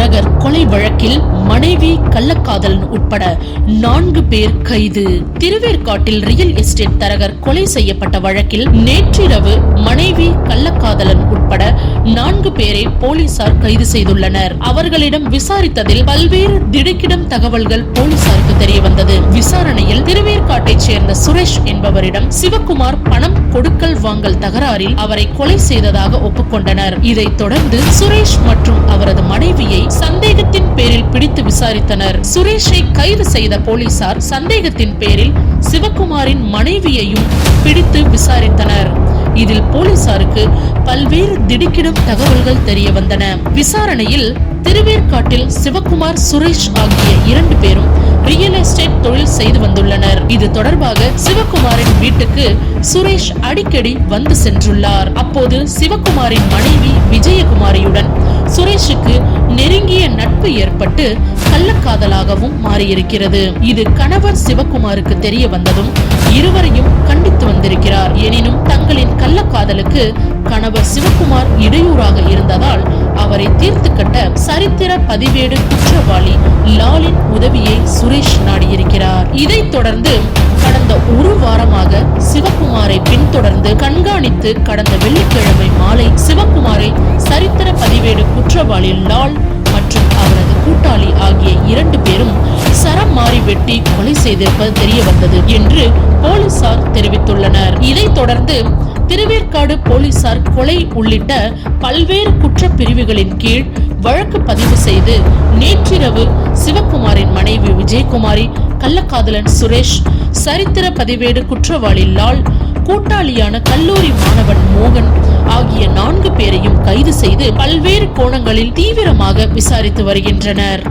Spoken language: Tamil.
தரகர் கொலை வழக்கில் மனைவி கள்ளக்காதலன் உட்பட நான்கு பேர் கைது. திருவேற்காட்டில் ரியல் எஸ்டேட் தரகர் கொலை செய்யப்பட்ட வழக்கில் நேற்றிரவு மனைவி கள்ளக்காதலன் உட்பட நான்கு பேரை போலீசார் கைது செய்துள்ளனர். அவர்களிடம் விசாரித்ததில் பல்வேறு திடுக்கிடும் தகவல்கள் போலீசாருக்கு தெரிய வந்தது விசாரணையில் திருவேற்காட்டைச் சேர்ந்த சுரேஷ் என்பவரிடம் சிவகுமார் பணம் கொடுக்கல் வாங்கல் தகராறில் அவரை கொலை செய்ததாக ஒப்புக்கொண்டனர். இதைத் தொடர்ந்து சுரேஷ் மற்றும் அவரது மனைவியை சந்தேகத்தின் பேரில் பிடித்து விசாரித்தனர். சுரேஷை கைது செய்த போலீசார் சந்தேகத்தின் பேரில் சிவகுமாரின் மனைவியையும் பிடித்து விசாரித்தனர். இதில் போலீசாருக்கு பல்வேறு திடுக்கிடும் தகவல்கள் தெரிய வந்தன விசாரணையில் திருவேற்காட்டில் சிவகுமார் சுரேஷ் ஆகிய இரண்டு பேரும் ரியல் எஸ்டேட் தொழில் செய்து வந்துள்ளனர். இது தொடர்பாக சிவகுமாரின் வீட்டுக்கு சுரேஷ் அடிக்கடி வந்து சென்றுள்ளார். அப்போது சிவகுமாரின் மனைவி விஜயகுமாரியுடன் சுரேஷுக்கு நெருங்கிய நட்பு ஏற்பட்டு கள்ளக்காதலாகவும் மாறியிருக்கிறது. இது கணவர் சிவகுமாருக்கு தெரிய வந்ததும் இருவரையும் கண்டித்து வந்திருக்கிறார். காதலுக்கு கணவர் சிவகுமார் இடையூறாக இருந்ததால் அவரை தீர்த்து கட்ட சரித்திர பதிவேடு குற்றவாளி லாலின் உதவியை சுரேஷ் நாடியிருக்கிறார். இதைத் தொடர்ந்து கடந்த ஒரு வாரமாக சிவகுமாரை பின்தொடர்ந்து கண்காணித்து கடந்த வெள்ளிக்கிழமை மாலை சிவகுமாரை சரித்திர பதிவேடு குற்றவாளி லால் மற்றும் அவரது கூட்டாளி ஆகிய இரண்டு பேரும் சரம் மாறி வெட்டி கொலை செய்திருப்பது தெரிய வந்தது என்று போலீசார் தெரிவித்துள்ளனர். இதைத் தொடர்ந்து திருவேற்காடு போலீசார் கொலை உள்ளிட்ட பல்வேறு குற்றப்பிரிவுகளின் கீழ் வழக்கு பதிவு செய்து நேற்றிரவு சிவகுமாரின் மனைவி விஜயகுமாரி கள்ளக்காதலன் சுரேஷ் சரித்திர பதிவேடு குற்றவாளி லால் கூட்டாளியான கல்லூரி மாணவன் மோகன் ஆகிய நான்கு பேரையும் கைது செய்து பல்வேறு கோணங்களில் தீவிரமாக விசாரித்து வருகின்றனர்.